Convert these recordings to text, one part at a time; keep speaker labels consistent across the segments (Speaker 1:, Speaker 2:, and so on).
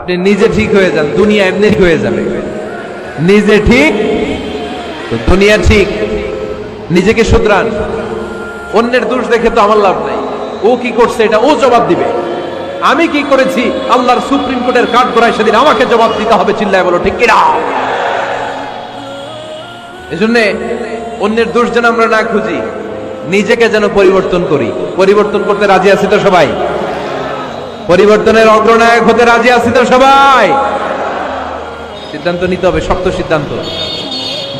Speaker 1: আপনি নিজে ঠিক হয়ে যান, দুনিয়া এমনি ঠিক হয়ে যাবে। নিজে ঠিক দুনিয়া ঠিক। নিজেকে শুধরান। অন্যের দোষ দেখে তো আমার লাভ নাই। ও কি করছে এটা ও জবাব দিবে। আমি কি করেছি? আল্লাহর সুপ্রিম কোর্টের কাঠ করায় সেদিন আমাকে জবাব দিতে হবে, চিল্লায় বলো, ঠিক কিনা? এজন্য অন্যের দোষ যেন আমরা না খুঁজি, নিজেকে যেন পরিবর্তন করি। পরিবর্তন করতে রাজি আছি তো সবাই? পরিবর্তনের অগ্রনায়ক হতে রাজি আছি তো সবাই? সিদ্ধান্ত নিতে হবে, শক্ত সিদ্ধান্ত।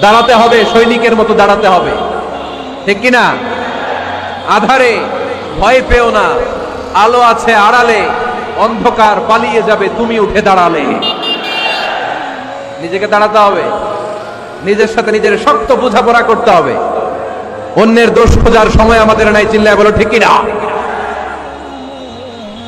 Speaker 1: দাঁড়াতে হবে, সৈনিকের মতো দাঁড়াতে হবে। ঠিক কিনা আধারে ভয় পেও না, আলো আছে আড়ালে, অন্ধকার পালিয়ে যাবে, তুমি উঠে দাঁড়ালে। নিজেকে দাঁড়াতে হবে, নিজের সাথে নিজের শক্ত বোঝাপড়া করতে হবে। অন্যের দোষ খোঁজার সময় আমাদের নাই, চিল্লায় বলো, ঠিক কিনা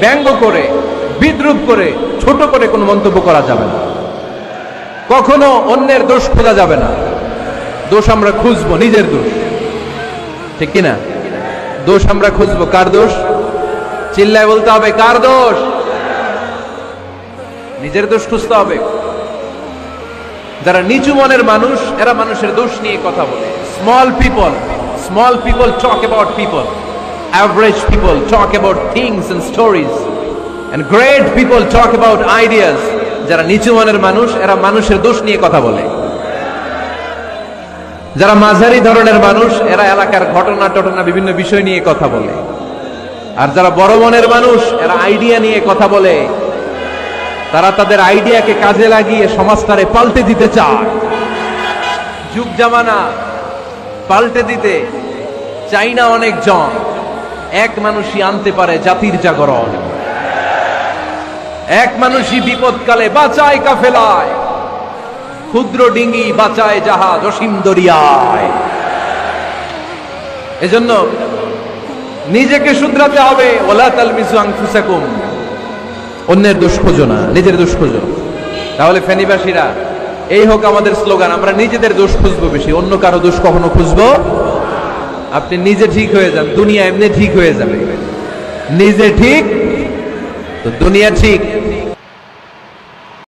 Speaker 1: ব্যঙ্গ করে, বিদ্রুপ করে, ছোট করে কোনো মন্তব্য করা যাবে না। কখনো অন্যের দোষ খোঁজা যাবে না। দোষ আমরা খুঁজবো, নিজের দোষ। ঠিক কিনা? দোষ আমরা খুঁজবো, কার দোষ? চিল্লায় বলতে হবে, কার দোষ? নিজের দোষ খুঁজতে হবে। যারা নিচু মনের মানুষ, এরা মানুষের দোষ নিয়ে কথা বলে। Small people small people talk about people average people talk about things and stories and great people talk about ideas যারা নিচু মনের মানুষ, এরা মানুষের দোষ নিয়ে কথা বলে। যারা মাঝারি ধরনের মানুষ, এরা এলাকার ঘটনা টটনা বিভিন্ন বিষয় নিয়ে কথা বলে। আর যারা বড় মনের মানুষ, এরা আইডিয়া নিয়ে কথা বলে। তারা তাদের আইডিয়াকে কাজে লাগিয়ে সমাজটারে পাল্টে দিতে চায়। যুগ জামানা, পাল্টে দিতে চাই না অনেক জন এক মানুষই আনতে পারে জাতির জাগরণ। এক মানুষই বিপদকালে বাঁচায় কাফেলায়। ক্ষুদ্র ডিঙ্গি বাঁচায় জাহাজ অসীম দরিয়ায়। এজন্য নিজেকে শুধরাতে হবে। ওলা তালমিসু আনফুসাকুম। অন্যের দোষ খোঁজো না নিজের দোষ খোঁজো তাহলে ফেনীবাসীরা, এই হোক আমাদের স্লোগান, আমরা নিজেদের দোষ খুঁজবো বেশি, অন্য কারও দোষ কখনো খুঁজবো আপনি নিজে ঠিক হয়ে যান, দুনিয়া এমনি ঠিক হয়ে যাবে। নিজে ঠিক, তো দুনিয়া ঠিক।